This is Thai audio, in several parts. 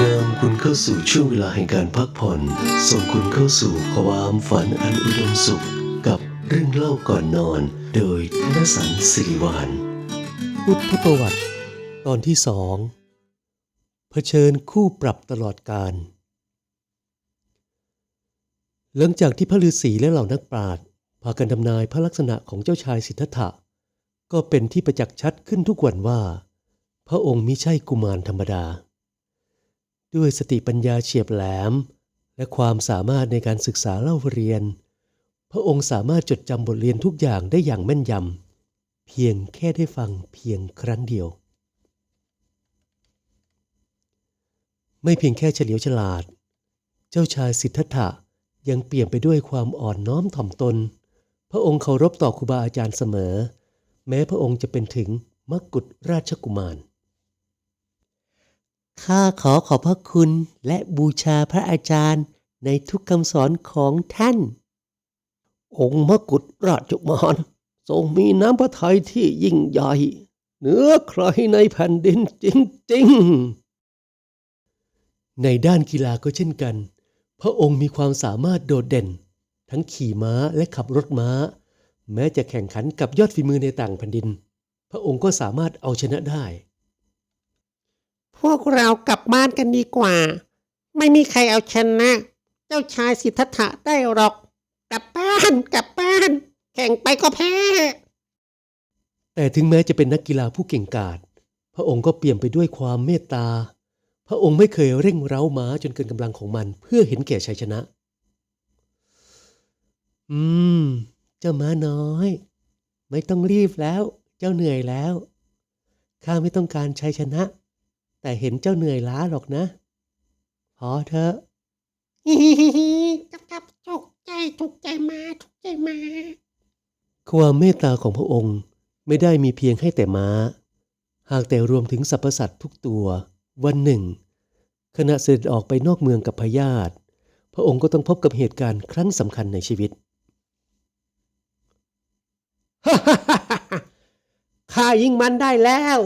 นำคุณเข้าสู่ช่วงเวลาแห่งการพักผ่อน ส่งคุณเข้าสู่ความฝันอันอุดมสุข กับเรื่องเล่าก่อนนอน โดยธนสันสิริวานพุทธประวัติ ตอนที่สองเผชิญคู่ปรับตลอดการ หลังจากที่พระฤาษีและเหล่านักปราชญ์พากันทำนายพระลักษณะของเจ้าชายสิทธัตถะ ก็เป็นที่ประจักษ์ชัดขึ้นทุกวันว่า พระองค์มิใช่กุมารธรรมดา ด้วยสติปัญญาเฉียบแหลม และความสามารถในการศึกษาเล่าเรียน พระองค์สามารถจดจำบทเรียนทุกอย่างได้อย่างแม่นยำเพียงแค่ได้ฟังเพียงครั้งเดียว ไม่เพียงแค่เฉลียวฉลาด เจ้าชายสิทธัตถะยังเปลี่ยมไปด้วยความอ่อนน้อมถ่อมตน พระองค์เคารพต่อครูบาอาจารย์เสมอ แม้พระองค์จะเป็นถึงมกุฎราชกุมาร ข้าขอขอบพระคุณและบูชาพระอาจารย์ในทุกคำสอนของท่าน องค์มกุฎราชกุมารทรงมีน้ำพระทัยที่ยิ่งใหญ่ เหนือใครในแผ่นดินจริงๆ ในด้านกีฬาก็เช่นกัน พระองค์มีความสามารถโดดเด่น ทั้งขี่ม้าและขับรถม้า แม้จะแข่งขันกับยอดฝีมือในต่างแผ่นดิน พระองค์ก็สามารถเอาชนะได้ พวกเรากลับบ้านกันดีกว่า ไม่มีใครเอาชนะ เจ้าชายสิทธัตถะได้หรอก กลับบ้านกลับบ้าน แข่งไปก็แพ้ แต่ถึงแม้จะเป็นนักกีฬาผู้เก่งกาจพระองค์ก็เปี่ยมไปด้วยความเมตตา พระองค์ไม่เคยเร่งเร้าม้าจนเกินกำลังของมัน เพื่อเห็นแก่ชัยชนะ อืม เจ้าม้าน้อย ไม่ต้องรีบแล้ว เจ้าเหนื่อยแล้ว ข้าไม่ต้องการชัยชนะ แต่เห็นเจ้าเหนื่อยล้าหรอกนะ พอเถอะฮิฮิฮิฮิกับกับถูกใจถูกใจมาถูกใจมาความเมตตาของพระองค์ไม่ได้มีเพียงให้แต่ม้า หากแต่รวมถึงสรรพสัตว์ทุกตัว วันหนึ่ง ขณะเสด็จออกไปนอกเมืองกับพญาติ พระองค์ก็ต้องพบกับเหตุการณ์ครั้งสำคัญในชีวิตข้ายิงมันได้แล้ว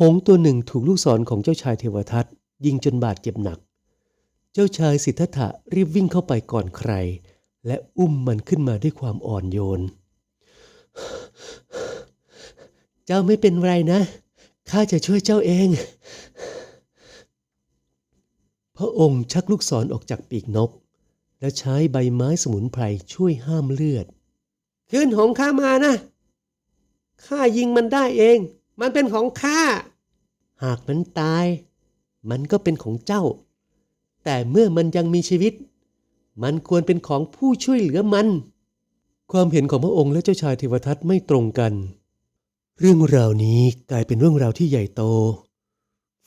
หงส์ตัวหนึ่งถูกลูกศรของเจ้าชายเทวทัตยิงจนบาดเจ็บหนัก เจ้าชายสิทธัตถะรีบวิ่งเข้าไปก่อนใคร และอุ้มมันขึ้นมาด้วยความอ่อนโยน เจ้าไม่เป็นไรนะ ข้าจะช่วยเจ้าเอง พระองค์ชักลูกศรออกจากปีกนก และใช้ใบไม้สมุนไพรช่วยห้ามเลือดคืนหงข้ามานะ ข้ายิงมันได้เอง มันเป็นของข้า หากมันตาย มันก็เป็นของเจ้า แต่เมื่อมันยังมีชีวิต มันควรเป็นของผู้ช่วยเหลือมัน ความเห็นของพระองค์และเจ้าชายเทวทัตไม่ตรงกัน เรื่องราวนี้กลายเป็นเรื่องราวที่ใหญ่โต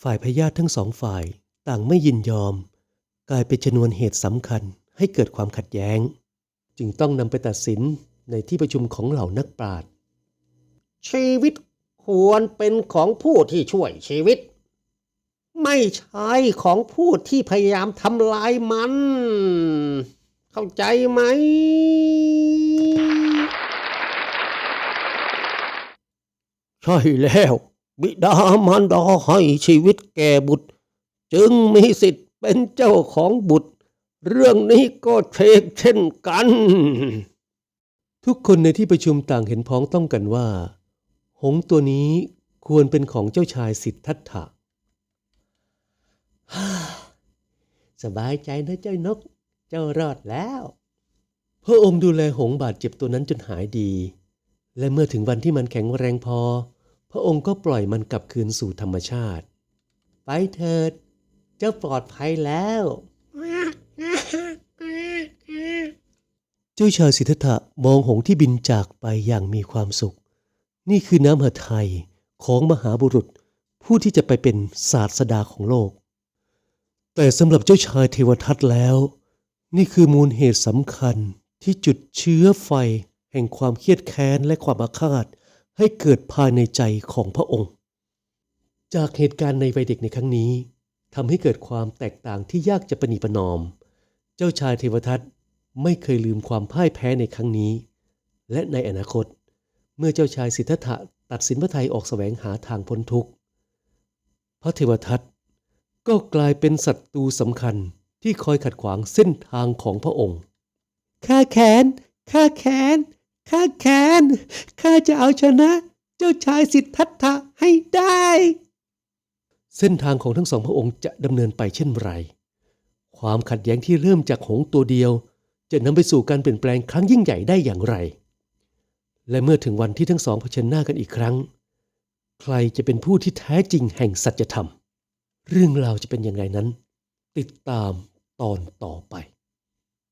ฝ่ายพญาติทั้งสองฝ่ายต่างไม่ยินยอม กลายเป็นชนวนเหตุสำคัญให้เกิดความขัดแย้ง จึงต้องนำไปตัดสินในที่ประชุมของเหล่านักปราชญ์ชีวิต ควรเป็นของผู้ที่ช่วยชีวิต ไม่ใช่ของผู้ที่พยายามทำลายมัน เข้าใจไหม ใช่แล้ว บิดามารดาให้ชีวิตแก่บุตร จึงมีสิทธิ์เป็นเจ้าของบุตร เรื่องนี้ก็เทกเช่นกัน ทุกคนในที่ประชุมต่างเห็นพ้องต้องกันว่า หงส์ตัวนี้ควรเป็นของเจ้าชายสิทธัตถะสบายใจนะเจ้านก เจ้ารอดแล้ว พระองค์ดูแลหงส์บาดเจ็บตัวนั้นจนหายดี และเมื่อถึงวันที่มันแข็งแรงพอ พระองค์ก็ปล่อยมันกลับคืนสู่ธรรมชาติ ไปเถิด เจ้าปลอดภัยแล้ว เจ้าชายสิทธัตถะมองหงส์ที่บินจากไปอย่างมีความสุข นี่คือน้ำหทัยของมหาบุรุษผู้ที่จะไปเป็นศาสดาของโลก แต่สำหรับเจ้าชายเทวทัตแล้ว นี่คือมูลเหตุสำคัญที่จุดเชื้อไฟแห่งความเครียดแค้นและความอาฆาตให้เกิดภายในใจของพระองค์ จากเหตุการณ์ในวัยเด็กในครั้งนี้ทำให้เกิดความแตกต่างที่ยากจะประนีประนอม เจ้าชายเทวทัตไม่เคยลืมความพ่ายแพ้ในครั้งนี้ และในอนาคต เมื่อเจ้าชายสิทธัตถะตัดสินพระทัยออกแสวงหาทางพ้นทุกข์ พระเทวทัตก็กลายเป็นศัตรูสำคัญที่คอยขัดขวางเส้นทางของพระองค์ ข้าแขน ข้าแขน ข้าแขน ข้าจะเอาชนะ เจ้าชายสิทธัตถะให้ได้ เส้นทางของทั้งสองพระองค์จะดำเนินไปเช่นไร ความขัดแย้งที่เริ่มจากหงส์ตัวเดียว จะนำไปสู่การเปลี่ยนแปลงครั้งยิ่งใหญ่ได้อย่างไร และเมื่อถึงวันที่ทั้งสองเผชิญหน้ากันอีกครั้ง ใครจะเป็นผู้ที่แท้จริงแห่งสัจธรรม เรื่องราวจะเป็นอย่างไรนั้น ติดตามตอนต่อไป